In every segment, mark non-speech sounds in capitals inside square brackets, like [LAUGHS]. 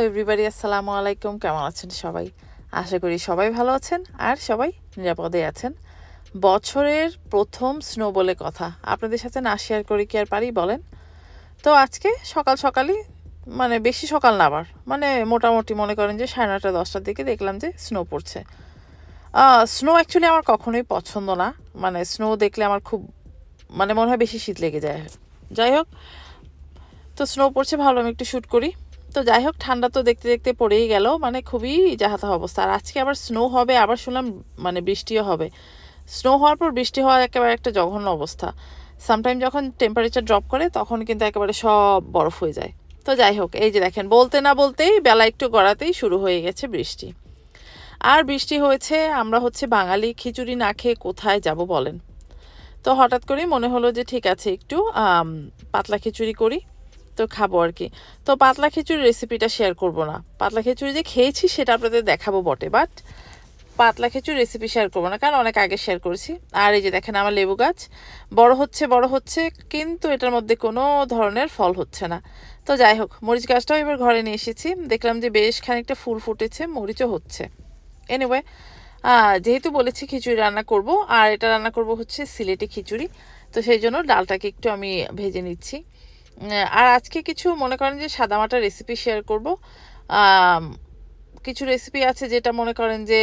Hello everybody আসসালামু আলাইকুম কেমন আছেন সবাই? আশা করি সবাই ভালো আছেন আর সবাই নিরাপদে আছেন। বছরের প্রথম স্নো বলে কথা। আপনাদের সাথে না শেয়ার করি কি আর পারি, বলেন? তো আজকে সকাল সকালই মানে বেশি সকাল না আবার মানে মোটামুটি মনে করেন যে সাড়ে নটা দশটার দিকে দেখলাম যে স্নো পড়ছে। স্নো অ্যাকচুয়ালি আমার কখনোই পছন্দ না। মানে স্নো দেখলে আমার খুব মানে মনে হয় বেশি শীত লেগে যায়। যাই হোক, তো স্নো পড়ছে ভালো আমি একটু শ্যুট করি। তো যাই হোক ঠান্ডা তো দেখতে দেখতে পড়েই গেল। মানে খুবই যাহাতা অবস্থা। আর আজকে আবার স্নো হবে, আবার শুনলাম মানে বৃষ্টিও হবে। স্নো হওয়ার পর বৃষ্টি হওয়ার একেবারে একটা জঘন্য অবস্থা। সামটাইম যখন টেম্পারেচার ড্রপ করে, তখন কিন্তু একেবারে সব বরফ হয়ে যায়। তো যাই হোক এই যে দেখেন, বলতে না বলতেই বেলা একটু গড়াতেই শুরু হয়ে গেছে বৃষ্টি। আর বৃষ্টি হয়েছে, আমরা হচ্ছে বাঙালি, খিচুড়ি না খেয়ে কোথায় যাব বলেন? তো হঠাৎ করেই মনে হলো যে ঠিক আছে, একটু পাতলা খিচুড়ি করি। তো খাব আর কি। তো পাতলা খিচুড়ির রেসিপিটা শেয়ার করব না। পাতলা খিচুড়ি যে খেয়েছি সেটা আপনাদের দেখাবো বটে বাট পাতলা খিচুড়ি রেসিপি শেয়ার করব না, কারণ অনেক আগে শেয়ার করেছি। আর এই যে দেখেন আমার লেবু গাছ, বড় হচ্ছে বড় হচ্ছে, কিন্তু এটার মধ্যে কোনো ধরনের ফল হচ্ছে না। তো যাই হোক, মরিচ গাছটাও এবার ঘরে নিয়ে এসেছি। দেখলাম যে বেশ খানিকটা ফুল ফুটেছে, মরিচও হচ্ছে। এনিওয়ে যেহেতু বলেছি খিচুড়ি রান্না করব, আর এটা রান্না করব হচ্ছে সিলেটি খিচুড়ি, তো সেই জন্য ডালটাকে একটু আমি ভেজে নিচ্ছি। আর আজকে কিছু মনে করেন যে সাদামাটা রেসিপি শেয়ার করব। কিছু রেসিপি আছে যেটা মনে করেন যে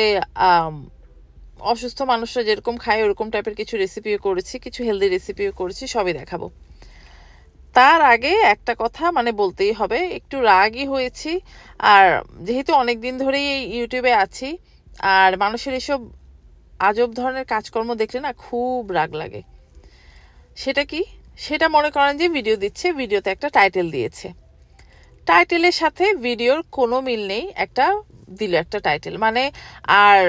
অসুস্থ মানুষরা যেরকম খায় ওরকম টাইপের কিছু রেসিপিও করেছি, কিছু হেলদি রেসিপিও করেছি, সবই দেখাবো। তার আগে একটা কথা মানে বলতেই হবে, একটু রাগই হয়েছি, আর যেহেতু অনেক দিন ধরেই ইউটিউবে আছি, আর মানুষের এসব আজব ধরনের কাজকর্ম দেখলে না খুব রাগ লাগে। সেটা কি? সেটা মনে করেন যে ভিডিও দিচ্ছে ভিডিওতে একটা টাইটেল দিয়েছে। টাইটেলের সাথে ভিডিওর কোনো মিল নেই, একটা দিল একটা টাইটেল মানে আর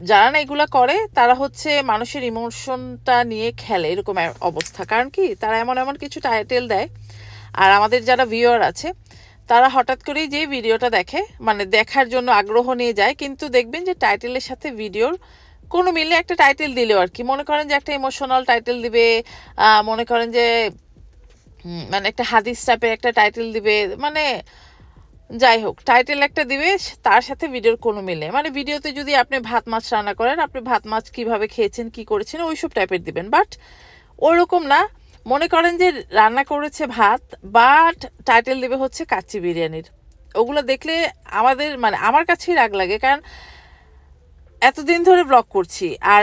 যারা না এগুলো করে, তারা হচ্ছে মানুষের ইমোশনটা নিয়ে খেলে, এরকম অবস্থা। কারণ কি? তারা এমন এমন কিছু টাইটেল দেয়, আর আমাদের যারা ভিউয়ার আছে, তারা হঠাৎ করেই যে ভিডিওটা দেখে মানে দেখার জন্য আগ্রহ নিয়ে যায়, কিন্তু দেখবেন যে টাইটেলের সাথে ভিডিওর কোনো মিলে একটা টাইটেল দিলেও আর কি। মনে করেন যে একটা ইমোশনাল টাইটেল দিবে মনে করেন যে মানে একটা হাদিস টাইপের একটা টাইটেল দিবে মানে যাই হোক টাইটেল একটা দিবে, তার সাথে ভিডিওর কোনো মিলে। মানে ভিডিওতে যদি আপনি ভাত মাছ রান্না করেন, আপনি ভাত মাছ কীভাবে খেয়েছেন, কি করেছেন, ওইসব টাইপের দিবেন। বাট ওরকম না, মনে করেন যে রান্না করেছে ভাত বাট টাইটেল দেবে হচ্ছে কাচ্চি বিরিয়ানির। ওগুলো দেখলে আমাদের মানে আমার কাছেই রাগ লাগে, কারণ এতদিন ধরে ব্লগ করছি। আর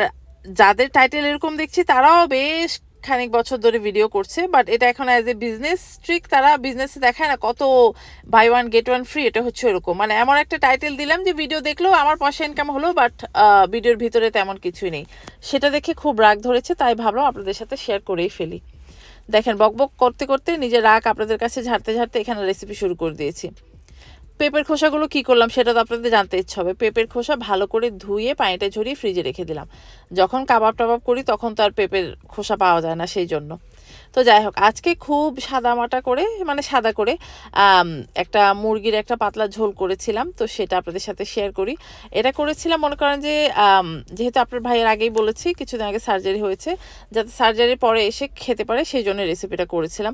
যাদের টাইটেল এরকম দেখছি, তারাও বেশ খানিক বছর ধরে ভিডিও করছে বাট এটা এখন অ্যাজ এ বিজনেস ট্রিক তারা বিজনেসে দেখায় না কত buy one get one free এটা হচ্ছে এরকম মানে এমন একটা টাইটেল দিলাম যে ভিডিও দেখলেও আমার পয়সা ইনকাম হলো বাট ভিডিওর ভিতরে তেমন কিছুই নেই। সেটা দেখে খুব রাগ ধরেছে, তাই ভাবলাম আপনাদের সাথে শেয়ার করেই ফেলি। দেখেন, বকবক করতে করতে নিজের রাগ আপনাদের কাছে ঝাড়তে ঝাড়তে এখানে রেসিপি শুরু করে দিয়েছি। পেঁপের খোসাগুলো কি করলাম সেটা তো আপনাদের জানতে ইচ্ছে হবে। পেঁপের খোসা ভালো করে ধুয়ে পানিটা ঝরিয়ে ফ্রিজে রেখে দিলাম। যখন কাবাব টাবাব করি তখন তো আর পেঁপের খোসা পাওয়া যায় না সেই জন্য। তো যাই হোক, আজকে খুব সাদামাটা করে মানে সাদা করে একটা মুরগির একটা পাতলা ঝোল করেছিলাম। তো সেটা আপনাদের সাথে শেয়ার করি। এটা করেছিলাম মনে করেন যে যেহেতু আপনার ভাইয়ের আগেই বলেছি, কিছুদিন আগে সার্জারি হয়েছে, যাতে সার্জারির পরে এসে খেতে পারে, সেই জন্য রেসিপিটা করেছিলাম।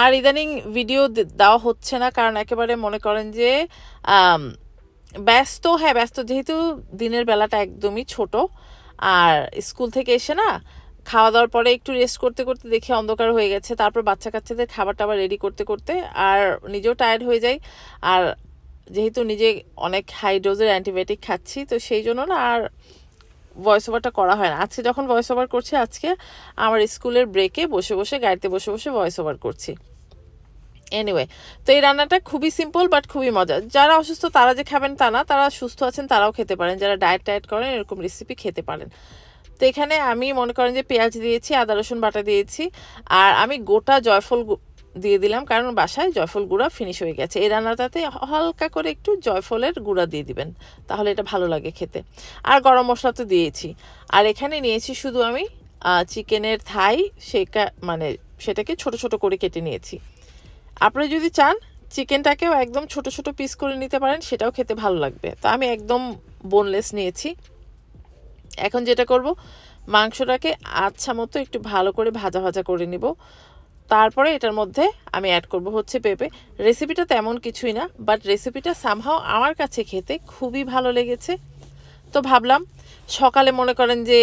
আর ইদানিং ভিডিও দেওয়া হচ্ছে না, কারণ একেবারে মনে করেন যে ব্যস্ত হ্যাঁ ব্যস্ত, যেহেতু দিনের বেলাটা একদমই ছোট। আর স্কুল থেকে এসে না, খাওয়া দাওয়ার পরে একটু রেস্ট করতে করতে দেখি অন্ধকার হয়ে গেছে। তারপর বাচ্চা কাচ্চাদের খাবার টাবার রেডি করতে করতে আর নিজেও টায়ার্ড হয়ে যাই। আর যেহেতু নিজে অনেক হাই ডোজের অ্যান্টিবায়োটিক খাচ্ছি, তো সেই জন্য না আর ভয়েস ওভারটা করা হয় না। আজকে যখন ভয়েস ওভার করছি, আজকে আমার স্কুলের ব্রেকে বসে বসে, গাড়িতে বসে বসে ভয়েস ওভার করছি। এনিওয়ে তো এই রান্নাটা খুবই সিম্পল বাট খুবই মজা যারা অসুস্থ, তারা যে খাবেন তা না, তারা সুস্থ আছেন, তারাও খেতে পারেন। যারা ডায়েট টায়েট করেন, এরকম রেসিপি খেতে পারেন। তো এখানে আমি মনে করেন যে পেঁয়াজ দিয়েছি, আদা রসুন বাটা দিয়েছি, আর আমি গোটা জয়ফল দিয়ে দিলাম, কারণ বাসায় জয়ফল গুঁড়া ফিনিশ হয়ে গেছে। এই রান্নাটাতে হালকা করে একটু জয়ফলের গুঁড়া দিয়ে দিবেন, তাহলে এটা ভালো লাগে খেতে। আর গরম মশলা তো দিয়েছি। আর এখানে নিয়েছি শুধু আমি চিকেনের থাই সেটা মানে সেটাকে ছোট ছোট করে কেটে নিয়েছি। আপনারা যদি চান, চিকেনটাকেও একদম ছোট ছোট পিস করে নিতে পারেন, সেটাও খেতে ভালো লাগবে। তো আমি একদম বোনলেস নিয়েছি। এখন যেটা করব, মাংসটাকে আচ্ছা মতো একটু ভালো করে ভাজা ভাজা করে নিব। তারপরে এটার মধ্যে আমি অ্যাড করব হচ্ছে পেঁপে। রেসিপিটা তেমন কিছুই না বাট রেসিপিটা সামহাও আমার কাছে খেতে খুবই ভালো লেগেছে। তো ভাবলাম, সকালে মনে করেন যে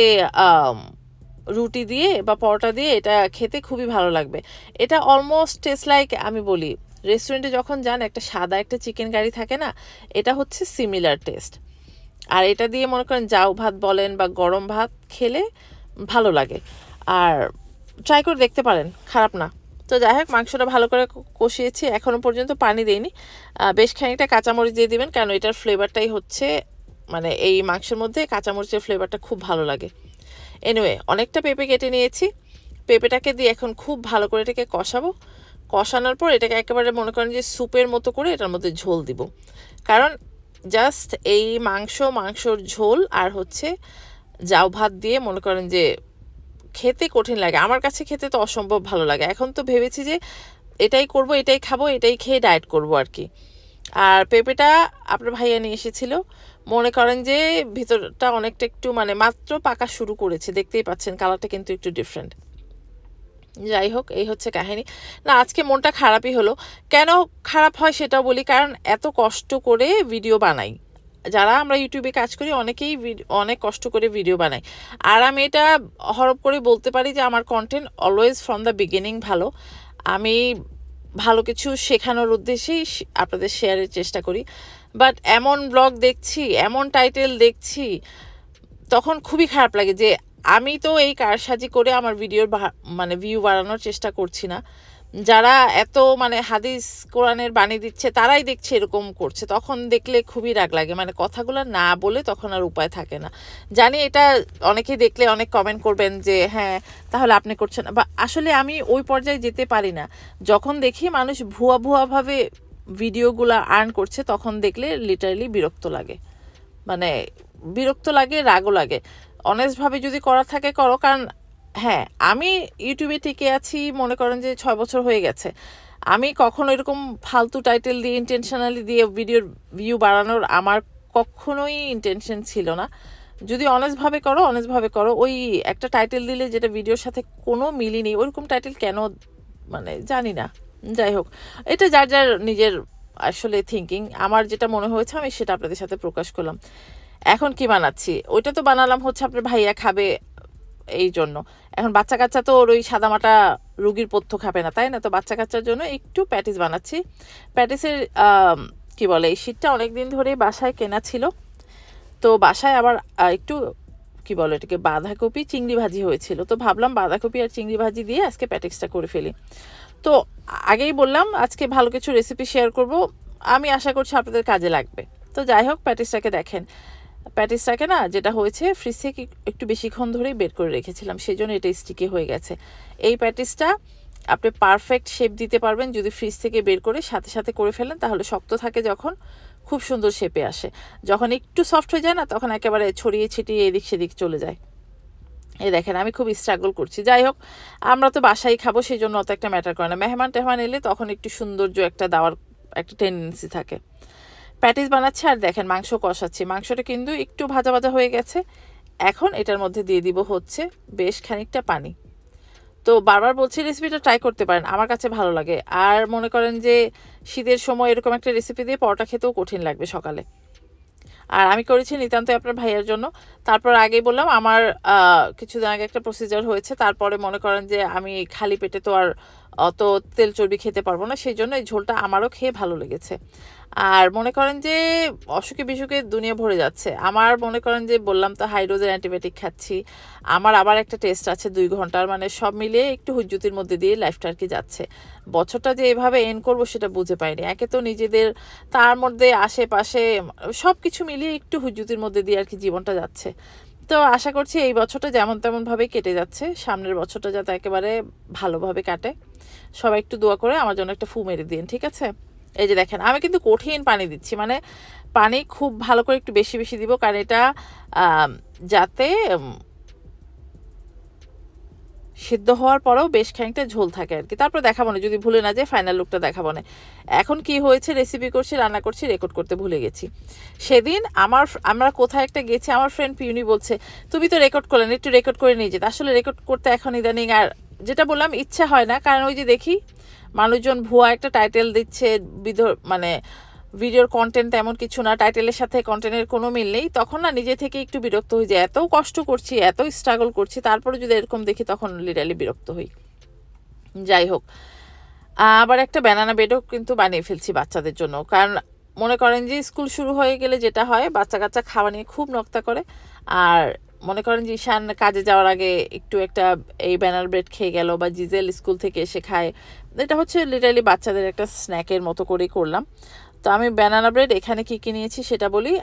রুটি দিয়ে বা পরোটা দিয়ে এটা খেতে খুবই ভালো লাগবে। এটা অলমোস্ট টেস্ট লাইক আমি বলি রেস্টুরেন্টে যখন যান, একটা সাদা একটা চিকেন কারি থাকে না, এটা হচ্ছে সিমিলার টেস্ট আর এটা দিয়ে মনে করেন জাউ ভাত বলেন বা গরম ভাত খেলে ভালো লাগে। আর ট্রাই করে দেখতে পারেন, খারাপ না। তো যাই হোক, মাংসটা ভালো করে কষিয়েছি এখনও পর্যন্ত পানি দিইনি। বেশ খানিকটা কাঁচামরিচ দিয়ে দিবেন, কারণ এটার ফ্লেভারটাই হচ্ছে মানে এই মাংসের মধ্যে কাঁচামরিচের ফ্লেভারটা খুব ভালো লাগে। এনিওয়ে অনেকটা পেঁপে কেটে নিয়েছি। পেঁপেটাকে দিয়ে এখন খুব ভালো করে এটাকে কষাবো। কষানোর পর এটাকে একেবারে মনে করেন যে স্যুপের মতো করে এটার মধ্যে ঝোল দিব। কারণ জাস্ট এই মাংস, মাংসর ঝোল আর হচ্ছে জাউ ভাত দিয়ে মনে করেন যে খেতে কঠিন লাগে। আমার কাছে খেতে তো অসম্ভব ভালো লাগে। এখন তো ভেবেছি যে এটাই করব, এটাই খাব, এটাই খেয়ে ডায়েট করব আর কি। আর পেঁপেটা আপনার ভাইয়া নিয়ে এসেছিল। মনে করেন যে ভিতরটা অনেকটা একটু মানে মাত্র পাকা শুরু করেছে। দেখতেই পাচ্ছেন কালারটা কিন্তু একটু ডিফারেন্ট যাই হোক, এই হচ্ছে কাহিনী। না, আজকে মনটা খারাপই হলো। কেন খারাপ হয় সেটা বলি, কারণ এত কষ্ট করে ভিডিও বানাই। যারা আমরা ইউটিউবে কাজ করি, অনেকেই অনেক কষ্ট করে ভিডিও বানাই আর আমি এটা হরপ করে বলতে পারি যে, আমার content always from the beginning ভালো। আমি ভালো কিছু শেখানোর উদ্দেশ্যেই আপনাদের শেয়ারের চেষ্টা করি। বাট এমন ব্লগ দেখছি, এমন টাইটেল দেখছি, তখন খুবই খারাপ লাগে যে, আমি তো এই কারসাজি করে আমার ভিডিওর মানে ভিউ বাড়ানোর চেষ্টা করছি না। যারা এত মানে হাদিস কোরআনের বাণী দিচ্ছে, তারাই দেখছে এরকম করছে। তখন দেখলে খুবই রাগ লাগে। মানে কথাগুলো না বলে তখন আর উপায় থাকে না। জানি এটা অনেকেই দেখলে অনেক কমেন্ট করবেন যে হ্যাঁ তাহলে আপনি করছেন বা আসলে আমি ওই পর্যায়ে যেতে পারি না। যখন দেখি মানুষ ভুয়া ভুয়াভাবে ভিডিওগুলো আর্ন করছে, তখন দেখলে লিটারালি বিরক্ত লাগে। মানে বিরক্ত লাগে, রাগও লাগে। অনেস্টভাবে যদি করা থাকে, করো। কারণ হ্যাঁ আমি ইউটিউবে টিকে আছি, মনে করেন যে ছয় বছর হয়ে গেছে। আমি কখনো এরকম ফালতু টাইটেল দিয়ে ইন্টেনশনালি দিয়ে ভিডিওর ভিউ বাড়ানোর আমার কখনোই ইন্টেনশন ছিল না। যদি অনেস্টভাবে করো অনেস্টভাবে করো, ওই একটা টাইটেল দিলে যেটা ভিডিওর সাথে কোনো মিলই নেই, ওরকম টাইটেল কেন মানে জানি না। যাই হোক, এটা যার যার নিজের আসলে থিঙ্কিং আমার যেটা মনে হয়েছে আমি সেটা আপনাদের সাথে প্রকাশ করলাম। এখন কি বানাচ্ছি? ওইটা তো বানালাম হচ্ছে আপনার ভাইয়া খাবে এই জন্য এখন বাচ্চা কাচ্চা তো ওর ওই সাদামাটা রুগীর পথ্য খাবে না, তাই না? তো বাচ্চা কাচ্চার জন্য একটু প্যাটিস বানাচ্ছি। প্যাটিসের কি বলে, এই শীতটা অনেক দিন ধরে বাসায় কেনা ছিল। তো বাসায় আবার একটু, কি বলে এটাকে, বাঁধাকপি চিংড়ি ভাজি হয়েছিল। তো ভাবলাম বাঁধাকপি আর চিংড়ি ভাজি দিয়ে আজকে প্যাটিক্সটা করে ফেলি। তো আগেই বললাম, আজকে ভালো কিছু রেসিপি শেয়ার করব। আমি আশা করছি আপনাদের কাজে লাগবে। তো যাই হোক, প্যাটিসটাকে দেখেন। প্যাটিসটাকে না যেটা হয়েছে ফ্রিজ থেকে একটু বেশিক্ষণ ধরেই বের করে রেখেছিলাম সেই জন্য এটা স্টিকি হয়ে গেছে। এই প্যাটিসটা আপনি পারফেক্ট শেপ দিতে পারবেন, যদি ফ্রিজ থেকে বের করে সাথে সাথে করে ফেলেন, তাহলে শক্ত থাকে যখন খুব সুন্দর শেপে আসে। যখন একটু সফট হয়ে যায় না, তখন একেবারে ছড়িয়ে ছিটিয়ে এদিক সেদিক চলে যায়। এই দেখেন, আমি খুব স্ট্রাগল করছি। যাই হোক, আমরা তো বাসায় খাব সেই জন্য অত একটা ম্যাটার করে না। মেহমান টেহমান এলে তখন একটু সৌন্দর্য একটা দেওয়ার একটা টেন্ডেন্সি থাকে। প্যাটিস বানাচ্ছি আর দেখেন মাংস কষাচ্ছি। মাংসটা কিন্তু একটু ভাজা ভাজা হয়ে গেছে। এখন এটার মধ্যে দিয়ে দিব হচ্ছে বেশ খানিকটা পানি। তো বারবার বলছি রেসিপিটা ট্রাই করতে পারেন, আমার কাছে ভালো লাগে। আর মনে করেন যে শীতের সময় এরকম একটা রেসিপি দিয়ে পরোটা খেতেও কঠিন লাগবে সকালে। আর আমি করেছি নিতান্তই আপনার ভাইয়ের জন্য। তারপর আগেই বললাম, আমার কিছুদিন আগে একটা প্রসিজার হয়েছে। তারপরে মনে করেন যে আমি খালি পেটে তো আর অত তেল চর্বি খেতে পারব না সেই জন্য এই ঝোলটা আমারও খেয়ে ভালো লেগেছে। আর মনে করেন যে অসুখে বিসুখে দুনিয়া ভরে যাচ্ছে। আমার মনে করেন যে বললাম তো হাইড্রোজেন অ্যান্টিবায়োটিক খাচ্ছি। আমার আবার একটা টেস্ট আছে দুই ঘণ্টার মানে সব মিলিয়ে একটু হুজ্জুতির মধ্যে দিয়ে লাইফটা আর কি যাচ্ছে। বছরটা যে এভাবে এন করব সেটা বুঝে পাইনি। একে তো নিজেদের তার মধ্যে আশেপাশে সব কিছু মিলিয়ে একটু হুজ্জুতির মধ্যে দিয়ে আর কি জীবনটা যাচ্ছে। তো আশা করছি এই বছরটা যেমন তেমনভাবেই কেটে যাচ্ছে। সামনের বছরটা যাতে একেবারে ভালোভাবে কাটে। সবাই একটু দোয়া করে আমার জন্য একটা ফু মেরে দিন, ঠিক আছে? এই যে দেখেন, আমি কিন্তু কঠিন পানি দিচ্ছি মানে পানি খুব ভালো করে একটু বেশি বেশি দিব, কারণ এটা যাতে সিদ্ধ হওয়ার পরেও বেশ খানিকটা ঝোল থাকে আর কি। তারপর দেখাবো না, যদি ভুলে না যায় ফাইনাল লুকটা দেখাবো না। এখন কি হয়েছে রেসিপি করছি, রান্না করছি রেকর্ড করতে ভুলে গেছি। সেদিন আমার আমরা কোথায় একটা গেছি, আমার ফ্রেন্ড পিউনি বলছে, তুমি তো রেকর্ড করলেন একটু রেকর্ড করে নিয়ে যেতে। আসলে রেকর্ড করতে এখন ইদানিং আর যেটা বললাম, ইচ্ছা হয় না। কারণ ওই যে দেখি, মানুষজন ভুয়া একটা টাইটেল দিচ্ছে, বিধ মানে ভিডিওর কন্টেন্ট তেমন কিছু না টাইটেলের সাথে কন্টেন্টের কোনো মিল নেই। তখন না নিজে থেকে একটু বিরক্ত হয়ে যায় এত কষ্ট করছি, এত স্ট্রাগল করছি, তারপরে যদি এরকম দেখি তখন লিটারালি বিরক্ত হই। যাই হোক, আবার একটা ব্যানানা বেডও কিন্তু বানিয়ে ফেলছি বাচ্চাদের জন্য। কারণ মনে করেন যে স্কুল শুরু হয়ে গেলে যেটা হয়, বাচ্চা কাচ্চা খাওয়া নিয়ে খুব নক্তা করে। আর মনে করেন যে ঈশান কাজে যাওয়ার আগে একটু একটা এই ব্যানার ব্রেড খেয়ে গেল বা জিজেল স্কুল থেকে এসে খায়, এটা হচ্ছে লিটারালি বাচ্চাদের একটা স্ন্যাকের মতো করেই করলাম। তো আমি ব্যানানা ব্রেড এখানে কী কী নিয়েছি সেটা বলি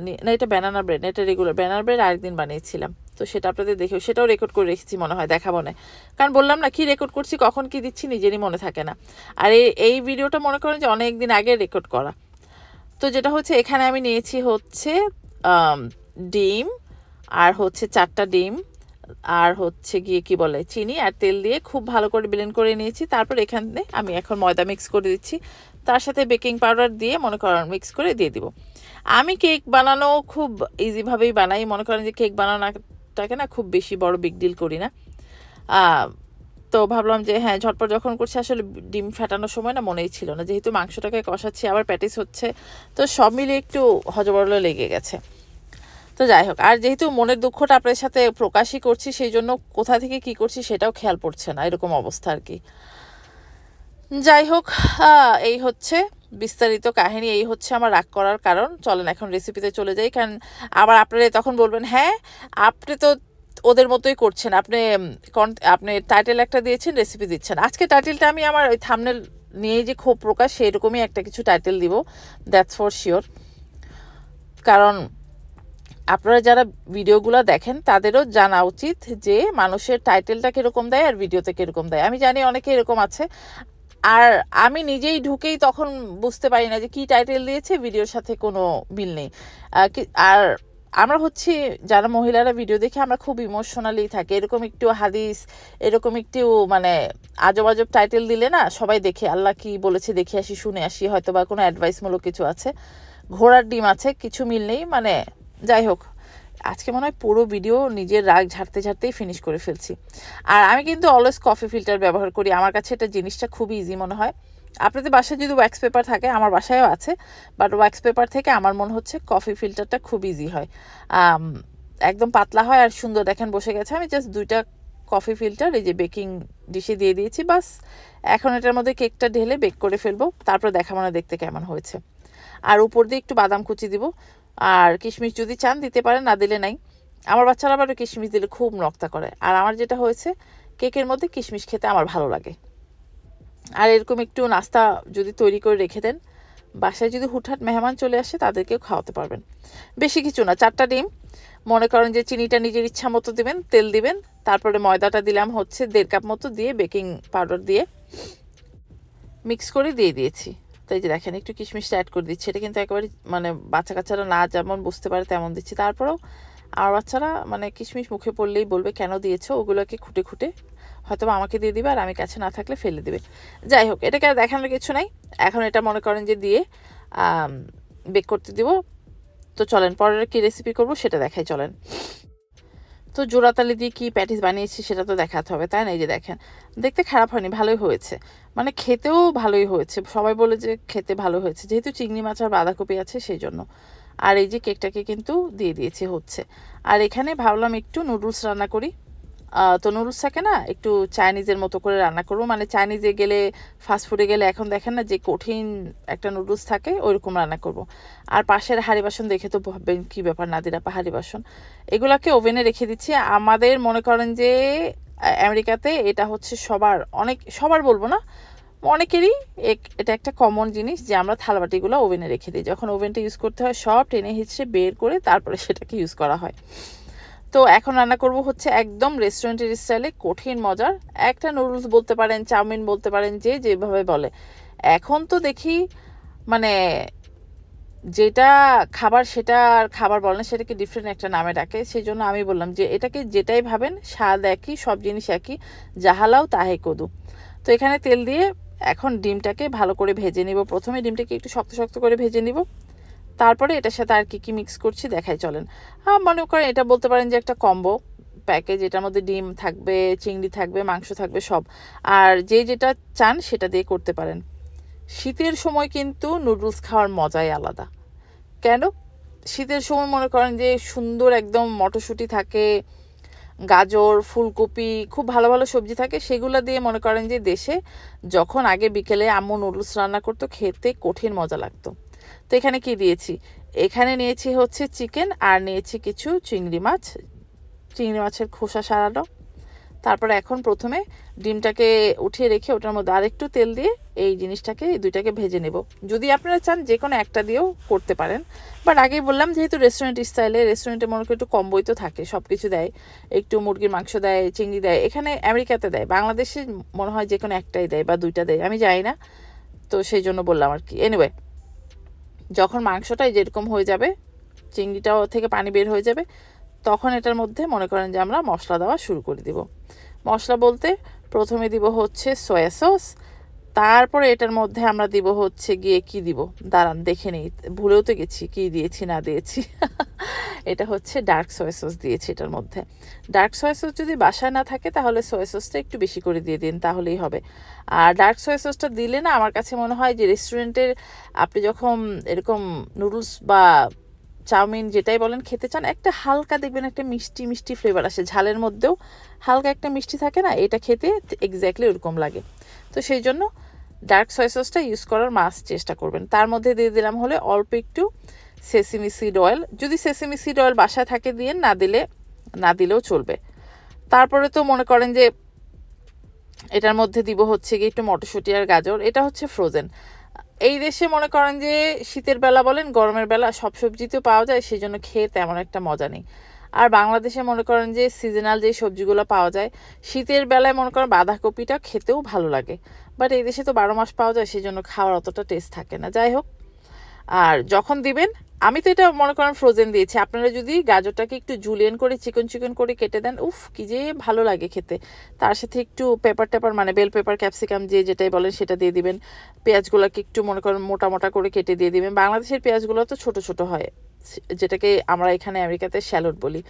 নি- এটা ব্যানানা ব্রেড না, এটা রেগুলার ব্যানানা ব্রেড আরেকদিন বানিয়েছিলাম। তো সেটা আপনাদের দেখেও, সেটাও রেকর্ড করে রেখেছি মনে হয় দেখাবো না। কারণ বললাম না, কি রেকর্ড করছি, কখন কি দিচ্ছি নিজেরই মনে থাকে না। আর এই এই ভিডিওটা মনে করেন যে অনেক দিন আগে রেকর্ড করা। তো যেটা হচ্ছে, এখানে আমি নিয়েছি হচ্ছে ডিম, আর হচ্ছে চারটা ডিম, আর হচ্ছে গিয়ে কি বলে, চিনি আর তেল দিয়ে খুব ভালো করে ব্লেন্ড করে নিয়েছি। তারপর এখানে আমি এখন ময়দা মিক্স করে দিচ্ছি। তার সাথে বেকিং পাউডার দিয়ে মনে করেন মিক্স করে দিয়ে দিব। আমি কেক বানানো খুব ইজিভাবেই বানাই। মনে করেন যে কেক বানানোটাকে না খুব বেশি বড় বিগ ডিল করি না। তো ভাবলাম যে হ্যাঁ ঝটপট যখন করছি আসলে ডিম ফাটানোর সময় না মনেই ছিল না। যেহেতু মাংসটাকে কষাচ্ছি, আবার প্যাটিস হচ্ছে, তো সব মিলে একটু হজবরল লেগে গেছে। তো যাই হোক, আর যেহেতু মনের দুঃখটা আপনাদের সাথে প্রকাশই করছি, সেই জন্য কোথা থেকে কি করছি সেটাও খেয়াল পড়ছে না। এরকম অবস্থা আর কি। যাই হোক এই হচ্ছে বিস্তারিত কাহিনী, এই হচ্ছে আমার রাগ করার কারণ। চলেন এখন রেসিপিতে চলে যাই, কারণ আবার আপনারা তখন বলবেন হ্যাঁ আপনি তো ওদের মতোই করছেন, আপনি আপনি টাইটেল একটা দিয়েছেন রেসিপি দিচ্ছেন। আজকে টাইটেলটা আমি আমার ওই থামনেল নিয়ে যে ক্ষোভ প্রকাশ, সেরকমই একটা কিছু টাইটেল দিব দ্যাটস ফর শিওর কারণ আপনারা যারা ভিডিওগুলো দেখেন, তাদেরও জানা উচিত যে মানুষের টাইটেলটা কীরকম দেয় আর ভিডিওতে কীরকম দেয়। আমি জানি অনেকে এরকম আছে আর আমি নিজেই ঢুকেই তখন বুঝতে পারি না যে কি টাইটেল দিয়েছে, ভিডিওর সাথে কোনো মিল নেই। আর আমরা হচ্ছে, যারা মহিলারা ভিডিও দেখে আমরা খুব ইমোশনালি থাকি। এরকম একটু হাদিস, এরকম একটু মানে আজব আজব টাইটেল দিলে না সবাই দেখে, আল্লাহ কি বলেছে দেখে আসি, শুনে আসি হয়তো বা কোনো অ্যাডভাইসমূলক কিছু আছে। ঘোড়ার ডিম আছে, কিছু মিল নেই মানে যাই হোক। আজকে মনে হয় পুরো ভিডিও নিজের রাগ ঝাড়তে ঝাড়তেই ফিনিশ করে ফেলছি। আর আমি কিন্তু অলওয়েজ কফি ফিল্টার ব্যবহার করি। আমার কাছে এটা জিনিসটা খুবই ইজি মনে হয়। আপনাদের বাসায় যদি ওয়্যাক্স পেপার থাকে, আমার বাসায়ও আছে বাট ওয়্যাক্স পেপার থেকে আমার মনে হচ্ছে কফি ফিল্টারটা খুব ইজি হয়। একদম পাতলা হয় আর সুন্দর। দেখেন বসে গেছে। আমি জাস্ট দুইটা কফি ফিল্টার এই যে বেকিং ডিশে দিয়ে দিয়েছি, বাস। এখন এটার মধ্যে কেকটা ঢেলে বেক করে ফেলব। তারপর দেখা মনে দেখতে কেমন হয়েছে। আর উপর দিয়ে একটু বাদাম কুচি দিব। আর কিশমিশ যদি চান দিতে পারেন, না দিলে নাই। আমার বাচ্চারা আবার কিশমিশ দিলে খুব নক্তা করে। আর আমার যেটা হয়েছে, কেকের মধ্যে কিশমিশ খেতে আমার ভালো লাগে। আর এরকম একটু নাস্তা যদি তৈরি করে রেখে দেন, বাসায় যদি হুটহাট মেহমান চলে আসে, তাদেরকেও খাওয়াতে পারবেন। বেশি কিছু না, চারটা ডিম। মনে করেন যে চিনিটা নিজের ইচ্ছা মতো দিবেন, তেল দিবেন। তারপরে ময়দাটা দিলাম হচ্ছে দেড় কাপ মতো দিয়ে, বেকিং পাউডার দিয়ে মিক্স করে দিয়ে দিয়েছি। তো এই যে দেখেন, একটু কিশমিশটা অ্যাড করে দিচ্ছি। এটা কিন্তু একেবারে মানে বাচ্চা কাচ্চারা না যেমন বুঝতে পারে, তেমন দিচ্ছি। তারপরেও আমার বাচ্চারা মানে কিশমিশ মুখে পড়লেই বলবে, কেন দিয়েছ? ওগুলোকে খুঁটে খুঁটে হয়তো আমাকে দিয়ে দিবে, আর আমি কাছে না থাকলে ফেলে দেবে। যাই হোক, এটাকে আর দেখানোর কিছু নাই। এখন এটা মনে করেন যে দিয়ে বেক করতে দিব। তো চলেন, পরের কী রেসিপি করব সেটা দেখাই, চলেন। তো জোড়াতালি দিয়ে কি প্যাটিস বানিয়েছি সেটা তো দেখাতে হবে, তাই না? এই যে দেখেন, দেখতে খারাপ হয়নি, ভালোই হয়েছে। মানে খেতেও ভালোই হয়েছে, সবাই বলে যে খেতে ভালো হয়েছে, যেহেতু চিংড়ি মাছ আর বাঁধাকপি আছে সেই জন্য আর এই যে কেকটাকে কিন্তু দিয়ে দিয়েছি হচ্ছে। আর এখানে ভাবলাম একটু নুডলস রান্না করি তো নুডলসটাকে না, একটু চাইনিজের মতো করে রান্না করব। মানে চাইনিজে গেলে ফাস্টফুডে গেলে এখন দেখেন না যে কঠিন একটা নুডলস থাকে, ওইরকম রান্না করব। আর পাশের হাঁড়ি বাসন দেখে তো ভাববেন কী ব্যাপার নাদিরা পাহাড়ি বাসন। এগুলাকে ওভেনে রেখে দিচ্ছি। আমাদের মনে করেন যে আমেরিকাতে এটা হচ্ছে সবার, অনেক, সবার বলব না, অনেকেরই এক- এটা একটা কমন জিনিস যে আমরা থালবাটিগুলো ওভেনে রেখে দিই। যখন ওভেনটা ইউজ করতে হয়, সব টেনে হিচড়ে বের করে তারপরে সেটাকে ইউজ করা হয়। তো এখন রান্না করব হচ্ছে একদম রেস্টুরেন্টের স্টাইলে কঠিন মজার। একটা নুডলস বলতে পারেন, চাউমিন বলতে পারেন, যে যেভাবে বলে। এখন তো দেখি মানে যেটা খাবার সেটা আর খাবার বলে না, সেটাকে ডিফারেন্ট একটা নামে ডাকে। সেই জন্য আমি বললাম যে এটাকে যেটাই ভাবেন, স্বাদ একই, সব জিনিস একই যাহালাও তাহে কদু। তো এখানে তেল দিয়ে এখন ডিমটাকে ভালো করে ভেজে নিব। প্রথমে ডিমটাকে একটু শক্ত শক্ত করে ভেজে নিব। তারপরে এটার সাথে আর কি কি মিক্স করছি দেখাই, চলেন। হ্যাঁ মনে করেন এটা বলতে পারেন যে একটা কম্বো প্যাকেজ এটার মধ্যে ডিম থাকবে, চিংড়ি থাকবে, মাংস থাকবে, সব। আর যে যেটা চান সেটা দিয়ে করতে পারেন। শীতের সময় কিন্তু নুডলস খাওয়ার মজাই আলাদা। কেন? শীতের সময় মনে করেন যে সুন্দর একদম মটরশুঁটি থাকে, গাজর, ফুলকপি, খুব ভালো ভালো সবজি থাকে, সেগুলো দিয়ে মনে করেন যে দেশে যখন আগে বিকেলে আম্মু নুডলস রান্না করতো, খেতে কঠিন মজা লাগতো। তো এখানে কি দিয়েছি? এখানে নিয়েছি হচ্ছে চিকেন আর নিয়েছি কিছু চিংড়ি মাছ। চিংড়ি মাছের খোসা সারানো। তারপরে এখন প্রথমে ডিমটাকে উঠিয়ে রেখে ওটার মধ্যে আরেকটু তেল দিয়ে এই জিনিসটাকে দুইটাকে ভেজে নেব। যদি আপনারা চান যে কোনো একটা দিয়েও করতে পারেন। বাট আগেই বললাম, যেহেতু রেস্টুরেন্ট স্টাইলে রেস্টুরেন্টে মনে করি একটু কম্বোই তো থাকে সব কিছু দেয়। একটু মুরগির মাংস দেয়, চিংড়ি দেয়। এখানে আমেরিকাতে দেয়, বাংলাদেশে মনে হয় যে কোনো একটাই দেয় বা দুইটা দেয়, আমি জানি না। তো সেই জন্য বললাম আর কি। এনিওয়ে যখন মাংসটাই যেরকম হয়ে যাবে, চিংড়িটাও থেকে পানি বের হয়ে যাবে, তখন এটার মধ্যে মনে করেন যে আমরা মশলা দেওয়া শুরু করে দিব। মশলা বলতে প্রথমে দিব হচ্ছে সয়া সস তারপরে এটার মধ্যে আমরা দিব হচ্ছে গিয়ে কি দিব? দাঁড়ান, দেখে নেই। ভুলেও তো গেছি, কি দিয়েছি, না দিয়েছি। [LAUGHS] এটা হচ্ছে ডার্ক সয়া সস দিয়েছি এটার মধ্যে। ডার্ক সয়া সস যদি বাসায় না থাকে, তাহলে সয়া সসটা একটু বেশি করে দিয়ে দিন, তাহলেই হবে। আর ডার্ক সয়া সসটা দিলে না, আমার কাছে মনে হয় যে রেস্টুরেন্টের আপনি যখন এরকম নুডলস বা চাউমিন যেটাই বলেন খেতে চান, একটা হালকা দেখবেন একটা মিষ্টি মিষ্টি ফ্লেভার আসে। ঝালের মধ্যেও হালকা একটা মিষ্টি থাকে না, এটা খেতে এক্স্যাক্টলি ওরকম লাগে। তো সেই জন্য ডার্ক সয়া সসটা ইউজ করার মাস চেষ্টা করবেন। তার মধ্যে দিয়ে দিলাম হলে অল্প একটু সেসিমি সিড অয়েল যদি সেসিমি সিড অয়েল বাসায় থাকে দিয়ে না দিলে, না দিলেও চলবে। তারপরে তো মনে করেন যে এটার মধ্যে দিব হচ্ছে গিয়ে একটু মটরশুঁটি আর গাজর। এটা হচ্ছে ফ্রোজেন এই দেশে মনে করেন যে শীতের বেলা বলেন, গরমের বেলা সব সবজিতেও পাওয়া যায় সেই জন্য খেয়ে তেমন একটা মজা নেই। আর বাংলাদেশে মনে করেন যে সিজনাল যে সবজিগুলো পাওয়া যায়, শীতের বেলায় মনে করেন বাঁধাকপিটা খেতেও ভালো লাগে। বাট এই দেশে তো বারো মাস পাওয়া যায়, সেই জন্য খাওয়ার অতটা টেস্ট থাকে না। যাই হোক, আর যখন দিবেন, আমি তো এটা মনে করেন ফ্রোজেন দিয়েছি। আপনারা যদি গাজরটাকে একটু জুলিয়ান করে চিকন চিকন করে কেটে দেন, উফ, কি যে ভালো লাগে খেতে। তার সাথে একটু পেপার টেপার মানে বেল পেপার ক্যাপসিকাম যে যেটাই বলেন, সেটা দিয়ে দিবেন। পেঁয়াজগুলোকে একটু মনে করেন মোটা মোটা করে কেটে দিয়ে দিবেন। বাংলাদেশের পেঁয়াজগুলো তো ছোট ছোট হয়, যেটাকে আমরা এখানে আমেরিকাতে স্যালোড বলি।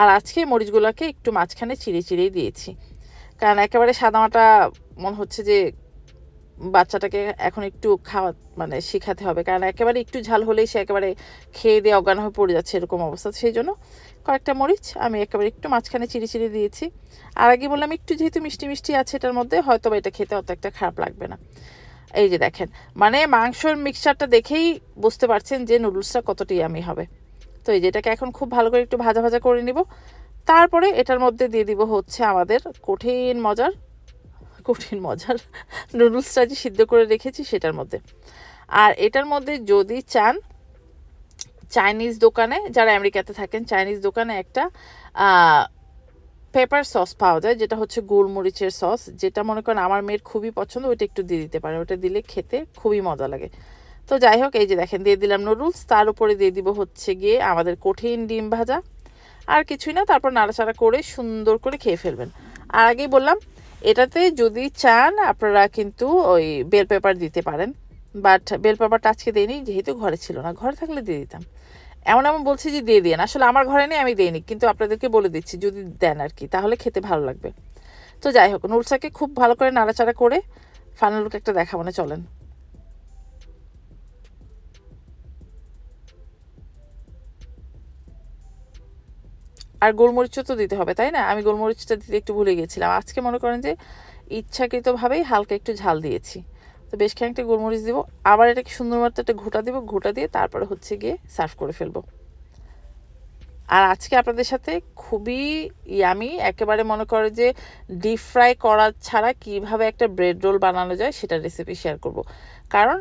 আর আজকে মরিচগুলোকে একটু মাঝখানে চিড়ে চিড়েই দিয়েছি। কারণ একেবারে সাদামাটা মনে হচ্ছে যে বাচ্চাটাকে এখন একটু খাওয়া মানে শেখাতে হবে। কারণ একেবারে একটু ঝাল হলেই সে একেবারে খেয়ে দিয়ে অজ্ঞান হয়ে পড়ে যাচ্ছে এরকম অবস্থা। সেই জন্য কয়েকটা মরিচ আমি একেবারে একটু মাঝখানে চিড়ি চিড়ি দিয়েছি। আর আগে বললাম একটু যেহেতু মিষ্টি মিষ্টি আছে এটার মধ্যে হয়তো বা এটা খেতে অত একটা খারাপ লাগবে না। এই যে দেখেন মানে মাংসর মিক্সচারটা দেখেই বুঝতে পারছেন যে নুডলসটা কতটি আমি হবে। তো এই যেটাকে এখন খুব ভালো করে একটু ভাজা ভাজা করে নিব। তারপরে এটার মধ্যে দিয়ে দিব হচ্ছে আমাদের কঠিন মজার কঠিন মজার নুডলসটা যে সিদ্ধ করে রেখেছি সেটার মধ্যে। আর এটার মধ্যে যদি চান, চাইনিজ দোকানে, যারা আমেরিকাতে থাকেন, চাইনিজ দোকানে একটা পেপার সস পাওয়া যায়, যেটা হচ্ছে গোলমরিচের সস যেটা মনে করেন আমার মেয়ের খুবই পছন্দ, ওইটা একটু দিয়ে দিতে পারে ওটা দিলে খেতে খুবই মজা লাগে। তো যাই হোক, এই যে দেখেন, দিয়ে দিলাম নুডলস, তার উপরে দিয়ে দিব হচ্ছে গিয়ে আমাদের কঠিন ডিম ভাজা। আর কিছুই না, তারপর নাড়াচাড়া করে সুন্দর করে খেয়ে ফেলবেন। আর আগেই বললাম এটাতে যদি চান, আপনারা কিন্তু ওই বেল পেপার দিতে পারেন। বাট বেল পেপারটা আজকে দিইনি, যেহেতু ঘরে ছিল না। ঘরে থাকলে দিয়ে দিতাম। এমন এমন বলছি যে দিয়ে দিন আসলে আমার ঘরে নেই, আমি দিইনি। কিন্তু আপনাদেরকে বলে দিচ্ছি, যদি দেন আর কি, তাহলে খেতে ভালো লাগবে। তো যাই হোক নুলসাকে খুব ভালো করে নাড়াচাড়া করে ফাইনাল একটা দেখা মনে চলেন। আর গোলমরিচও তো দিতে হবে, তাই না? আমি গোলমরিচটা দিতে একটু ভুলে গেছিলাম। আজকে মনে করেন যে ইচ্ছাকৃতভাবেই হালকা একটু ঝাল দিয়েছি। তো বেশ খানিকটা গোলমরিচ দিব, আবার এটাকে সুন্দর মতো একটা ঘোটা দিব, ঘোটা দিয়ে তারপরে হচ্ছে গিয়ে সার্ভ করে ফেলব। আর আজকে আপনাদের সাথে খুবই ইয়ামি, একেবারে মনে করে যে ডিপ ফ্রাই করা ছাড়া কীভাবে একটা ব্রেড রোল বানানো যায় সেটা রেসিপি শেয়ার করব। কারণ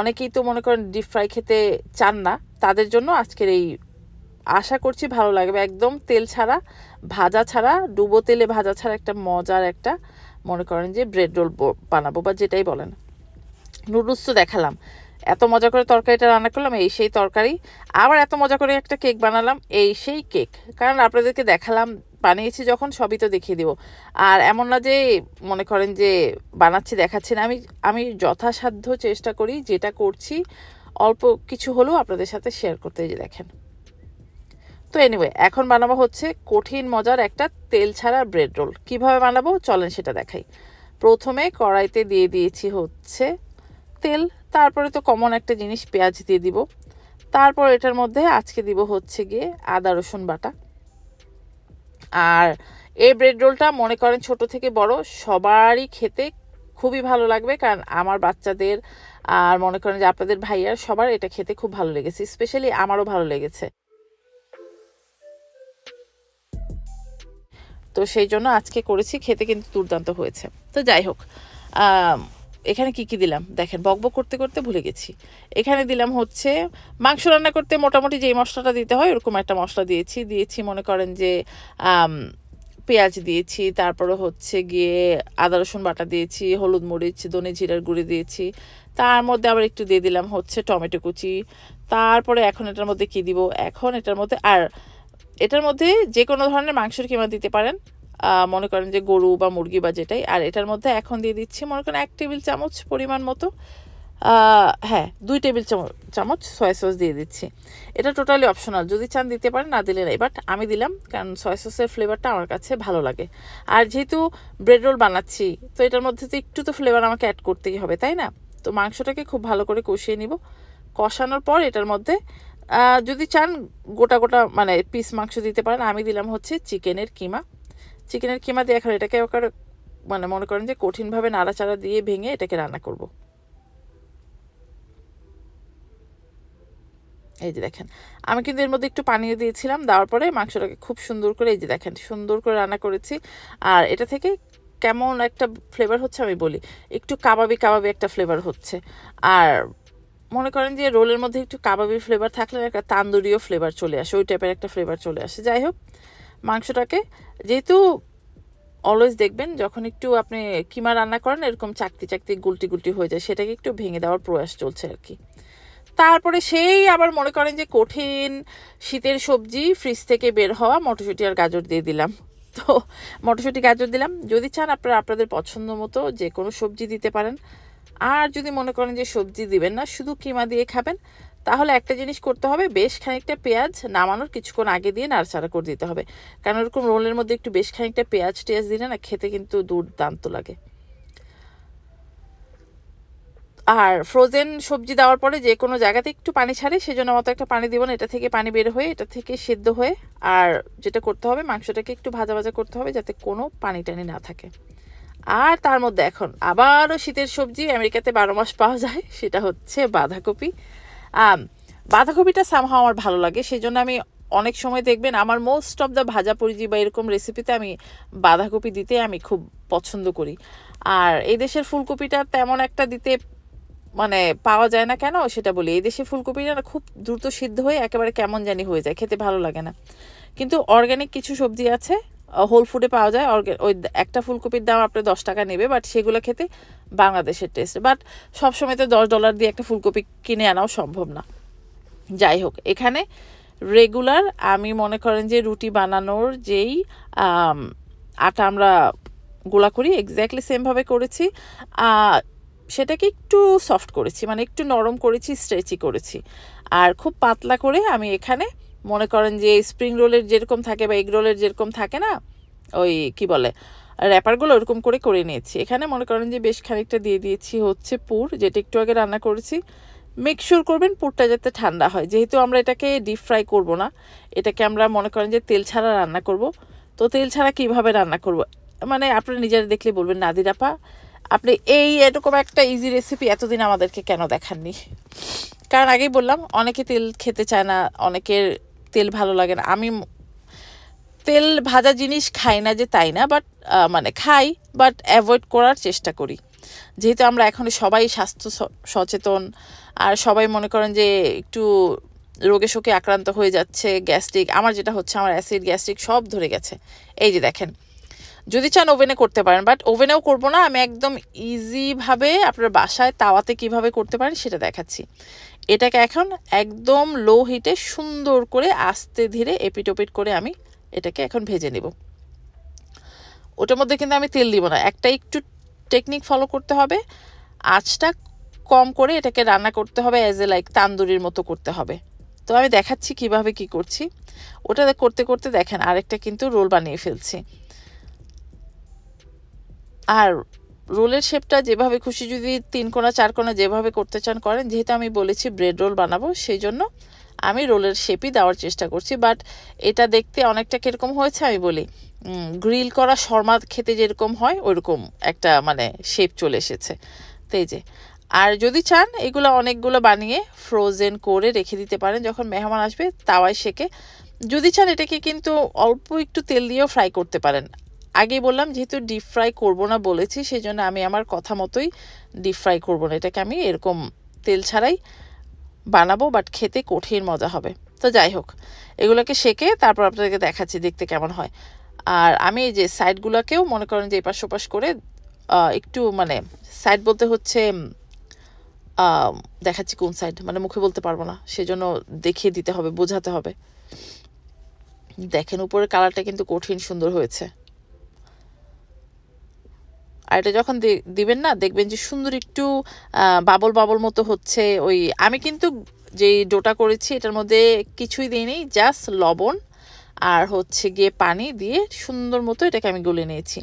অনেকেই তো মনে করেন ডিপ ফ্রাই খেতে চান না, তাদের জন্য আজকের এই আশা করছি ভালো লাগবে। একদম তেল ছাড়া, ভাজা ছাড়া, ডুবো তেলে ভাজা ছাড়া একটা মজার একটা, মনে করেন যে ব্রেড রোল বানাবো বা যেটাই বলেন। নুডলস তো দেখালাম। এত মজা করে তরকারিটা রান্না করলাম, এই সেই তরকারি। আবার এত মজা করে একটা কেক বানালাম, এই সেই কেক কারণ আপনাদেরকে দেখালাম, বানিয়েছি যখন সবই তো দেখিয়ে দিব। আর এমন না যে মনে করেন যে বানাচ্ছি, দেখাচ্ছি না। আমি আমি যথাসাধ্য চেষ্টা করি, যেটা করছি, অল্প কিছু হলেও আপনাদের সাথে শেয়ার করতে দেখেন। তো এনিওয়ে এখন বানাবো হচ্ছে কঠিন মজার একটা তেল ছাড়া ব্রেড রোল কীভাবে বানাবো? চলেন সেটা দেখাই। প্রথমে কড়াইতে দিয়ে দিয়েছি হচ্ছে তেল, তারপরে তো কমন একটা জিনিস, পেঁয়াজ দিয়ে দিব। তারপর এটার মধ্যে আজকে দিব হচ্ছে গিয়ে আদা, রসুন বাটা। আর এই ব্রেড রোলটা মনে করেন ছোট থেকে বড়, সবারই খেতে খুবই ভালো লাগবে, কারণ আমার বাচ্চাদের আর মনে করেন যে আপনাদের ভাইয়ার সবার এটা খেতে খুব ভালো লেগেছে স্পেশালি আমারও ভালো লেগেছে। তো সেই জন্য আজকে করেছি, খেতে কিন্তু দুর্দান্ত হয়েছে। তো যাই হোক এখানে কি কি দিলাম? দেখেন বকবক করতে করতে ভুলে গেছি। এখানে দিলাম হচ্ছে, মাংস রান্না করতে মোটামুটি যেই মশলাটা দিতে হয়, ওরকম একটা মশলা দিয়েছি। দিয়েছি মনে করেন যে পেঁয়াজ দিয়েছি, তারপরে হচ্ছে গিয়ে আদা, রসুন বাটা দিয়েছি, হলুদ মরিচ, ধনে জিরার গুঁড়ি দিয়েছি। তার মধ্যে আবার একটু দিয়ে দিলাম হচ্ছে টমেটো কুচি। তারপরে এখন এটার মধ্যে কি দিব? এখন এটার মধ্যে আর এটার মধ্যে যে কোনো ধরনের মাংসের কিমা দিতে পারেন। মনে করেন যে গরু বা মুরগি বা যেটাই। আর এটার মধ্যে এখন দিয়ে দিচ্ছি মনে করেন এক টেবিল চামচ পরিমাণ মতো। হ্যাঁ দুই টেবিল চামচ সয়া সস দিয়ে দিচ্ছি। এটা টোটালি অপশনাল যদি চান দিতে পারেন, না দিলে নাই। বাট আমি দিলাম, কারণ সয়া সসের ফ্লেভারটা আমার কাছে ভালো লাগে। আর যেহেতু ব্রেড রোল বানাচ্ছি, তো এটার মধ্যে তো একটু তো ফ্লেভার আমাকে অ্যাড করতেই হবে, তাই না? তো মাংসটাকে খুব ভালো করে কষিয়ে নিব। কষানোর পর এটার মধ্যে যদি চান, গোটা গোটা মানে পিস মাংস দিতে পারেন। আমি দিলাম হচ্ছে চিকেনের কিমা। চিকেনের কিমা দিয়ে এখন এটাকে ওকার মানে মনে করেন যে কঠিনভাবে নাড়াচাড়া দিয়ে ভেঙে এটাকে রান্না করব। এই যে দেখেন, আমি কিন্তু এর মধ্যে একটু পানিও দিয়েছিলাম, দেওয়ার পরে মাংসটাকে খুব সুন্দর করে, এই যে দেখেন, সুন্দর করে রান্না করেছি। আর এটা থেকে কেমন একটা ফ্লেভার হচ্ছে আমি বলি, একটু কাবাবি কাবাবি একটা ফ্লেভার হচ্ছে। আর মনে করেন যে রোলের মধ্যে একটু কাবাবি ফ্লেভার থাকলে একটা তান্দুরিও ফ্লেভার চলে আসে, ওই টাইপের একটা ফ্লেভার চলে আসে। যাই হোক, মাংসটাকে যেহেতু অলওয়েজ দেখবেন যখন একটু আপনি কিমা রান্না করেন, এরকম চাকতি চাকতি গুলটি গুলটি হয়ে যায়, সেটাকে একটু ভেঙে দেওয়ার প্রয়াস চলছে আর কি। তারপরে সেই আবার মনে করেন যে কঠিন শীতের সবজি ফ্রিজ থেকে বের হওয়া মটরশুঁটি আর গাজর দিয়ে দিলাম। তো মটরশুঁটি, গাজর দিলাম। যদি চান আপনারা, আপনাদের পছন্দ মতো যে কোনো সবজি দিতে পারেন। আর যদি মনে করেন যে সবজি দিবেন না, শুধু কিমা দিয়ে খাবেন, তাহলে একটা জিনিস করতে হবে, বেশ খানিকটা পেঁয়াজ নামানোর কিছুক্ষণ আগে দিয়ে নাড়াচাড়া করে দিতে হবে। কারণ ওরকম রোলের মধ্যে একটু বেশ খানিকটা পেঁয়াজ টেয়াজ দিলে না খেতে কিন্তু দুর্দান্ত লাগে। আর ফ্রোজেন সবজি দেওয়ার পরে যে কোনো জায়গাতে একটু পানি ছাড়ে, সেজন্য মতো একটা পানি দিব না, এটা থেকে পানি বের হয়ে, এটা থেকে সেদ্ধ হয়ে, আর যেটা করতে হবে, মাংসটাকে একটু ভাজা ভাজা করতে হবে যাতে কোনো পানি টানি না থাকে। আর তার মধ্যে এখন আবারও শীতের সবজি আমেরিকাতে বারো মাস পাওয়া যায়, সেটা হচ্ছে বাঁধাকপি। বাঁধাকপিটা সামহাও আমার ভালো লাগে সেই জন্য আমি অনেক সময় দেখবেন আমার মোস্ট অফ দ্য ভাজা পুরিজি বা এরকম রেসিপিতে আমি বাঁধাকপি দিতে আমি খুব পছন্দ করি। আর এই দেশের ফুলকপিটা তেমন একটা দিতে মানে পাওয়া যায় না কেন, সেটা বলি। এই দেশে ফুলকপিটা খুব দ্রুত সিদ্ধ হয়ে একেবারে কেমন জানি হয়ে যায়, খেতে ভালো লাগে না। কিন্তু অর্গ্যানিক কিছু সবজি আছে হোল ফুডে পাওয়া যায়। ওই একটা ফুলকপির দাম আপনার দশ টাকা নেবে বাট সেগুলো খেতে বাংলাদেশের টেস্ট বাট সবসময় তো দশ ডলার দিয়ে একটা ফুলকপি কিনে আনাও সম্ভব না। যাই হোক, এখানে রেগুলার আমি মনে করেন যে রুটি বানানোর যেই আটা আমরা গোলা করি এক্স্যাক্টলি সেমভাবে করেছি। সেটাকে একটু সফট করেছি মানে একটু নরম করেছি স্ট্রেচি করেছি। আর খুব পাতলা করে আমি এখানে মনে করেন যে স্প্রিং রোলের যেরকম থাকে বা এগ রোলের যেরকম থাকে না, ওই কি বলে র্যাপারগুলো ওরকম করে করে নিয়েছি। এখানে মনে করেন যে বেশ খানিকটা দিয়ে দিয়েছি হচ্ছে পুর, যেটা একটু আগে রান্না করেছি। মেক শিওর করবেন পুরটা যাতে ঠান্ডা হয়। যেহেতু আমরা এটাকে ডিপ ফ্রাই করব না, এটাকে আমরা মনে করেন যে তেল ছাড়া রান্না করব। তো তেল ছাড়া কীভাবে রান্না করব? মানে আপনারা নিজেরা দেখলে বলবেন নাদিরাপা আপনি এই এরকম একটা ইজি রেসিপি এতদিন আমাদেরকে কেন দেখাননি? কারণ আগেই বললাম, অনেকে তেল খেতে চায় না, অনেকের তেল ভালো লাগে না। আমি তেল ভাজা জিনিস খাই না যে তাই না বাট মানে খাই বাট অ্যাভয়েড করার চেষ্টা করি। যেহেতু আমরা এখন সবাই স্বাস্থ্য সচেতন, আর সবাই মনে করেন যে একটু রোগে শোকে আক্রান্ত হয়ে যাচ্ছে, গ্যাস্ট্রিক, আমার যেটা হচ্ছে আমার অ্যাসিড, গ্যাস্ট্রিক সব ধরে গেছে। এই যে দেখেন, যদি চান ওভেনে করতে পারেন বাট ওভেনেও করব না, আমি একদম ইজিভাবে আপনার বাসায় তাওয়াতে কীভাবে করতে পারেন সেটা দেখাচ্ছি। এটাকে এখন একদম লো হিটে সুন্দর করে আস্তে ধীরে এপিটোপিট করে আমি এটাকে এখন ভেজে নেব। ওটার মধ্যে কিন্তু আমি তেল দিব না, একটা একটু টেকনিক ফলো করতে হবে। আঁচটা কম করে এটাকে রান্না করতে হবে অ্যাজ এ লাইক তান্দুরির মতো করতে হবে। তো আমি দেখাচ্ছি কীভাবে কি করছি। ওটা করতে করতে দেখেন আরেকটা কিন্তু রোল বানিয়ে ফেলছি। আর রোলের শেপটা যেভাবে খুশি যদি তিন কোনা, চার কোনা যেভাবে করতে চান করেন, যেহেতু আমি বলেছি ব্রেড রোল বানাবো, সেই জন্য আমি রোলের শেপই দেওয়ার চেষ্টা করছি। বাট এটা দেখতে অনেকটা কীরকম হয়েছে আমি বলি গ্রিল করা শর্মা খেতে যেরকম হয় ওইরকম একটা মানে শেপ চলে এসেছে। তো যে, আর যদি চান এগুলো অনেকগুলো বানিয়ে ফ্রোজেন করে রেখে দিতে পারেন যখন মেহমান আসবে, তাওয়ায় সেকে। যদি চান এটাকে কিন্তু অল্প একটু তেল দিয়েও ফ্রাই করতে পারেন। আগেই বললাম, যেহেতু ডিপ ফ্রাই করব না বলেছি সেই জন্য আমি আমার কথা মতোই ডিপ ফ্রাই করব না। এটাকে আমি এরকম তেল ছাড়াই বানাবো বাট খেতে কঠিন মজা হবে। তো যাই হোক, এগুলোকে শেখে তারপর আপনাদেরকে দেখাচ্ছি দেখতে কেমন হয়। আর আমি এই যে সাইডগুলোকেও মনে করেন যে এপাশ ওপাশ করে একটু মানে সাইড বলতে হচ্ছে দেখাচ্ছি কোন সাইড মানে মুখে বলতে পারব না, সেজন্য দেখিয়ে দিতে হবে, বোঝাতে হবে। দেখেন উপরের কালারটা কিন্তু কঠিন সুন্দর হয়েছে। আর এটা যখন দিবেন না, দেখবেন যে সুন্দর একটু বাবল বাবল মতো হচ্ছে ওই, আমি কিন্তু যেই ডোটা করেছি এটার মধ্যে কিছুই দিইনি জাস্ট লবণ আর হচ্ছে গিয়ে পানি দিয়ে সুন্দর মতো এটাকে আমি গলে নিয়েছি।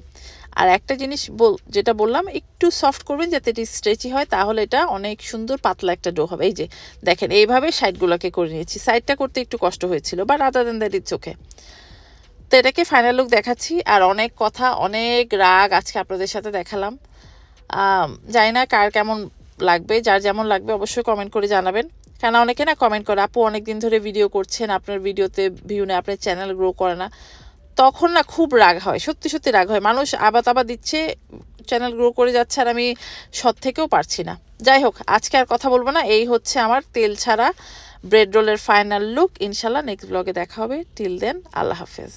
আর একটা জিনিস বল যেটা বললাম, একটু সফট করবেন যাতে এটি স্ট্রেচি হয়, তাহলে এটা অনেক সুন্দর পাতলা একটা ডো হবে। এই যে, দেখেন, এইভাবে সাইডগুলোকে করে নিয়েছি। সাইডটা করতে একটু কষ্ট হয়েছিল বা আদার দেন দ্যাট ইটস ওকে তো এটাকে ফাইনাল লুক দেখাচ্ছি, আর অনেক কথা, অনেক রাগ আজকে আপনাদের সাথে দেখালাম। জানি না কার কেমন লাগবে, যার যেমন লাগবে অবশ্যই কমেন্ট করে জানাবেন। কেন অনেকে না কমেন্ট করে, আপু অনেক দিন ধরে ভিডিও করছেন, আপনার ভিডিওতে ভিউ নেই, আপনার চ্যানেল গ্রো করে না। তখন না খুব রাগ হয়, সত্যি সত্যি রাগ হয়। মানুষ আবার তাবা দিচ্ছে চ্যানেল গ্রো করে যাচ্ছে, আর আমি সৎ থেকেও পারছি না। যাই হোক, আজকে আর কথা বলব না, এই হচ্ছে আমার তেল ছাড়া ব্রেড রোলের ফাইনাল লুক ইনশাল্লাহ নেক্সট ব্লগে দেখা হবে। টিল দেন আল্লাহ হাফেজ।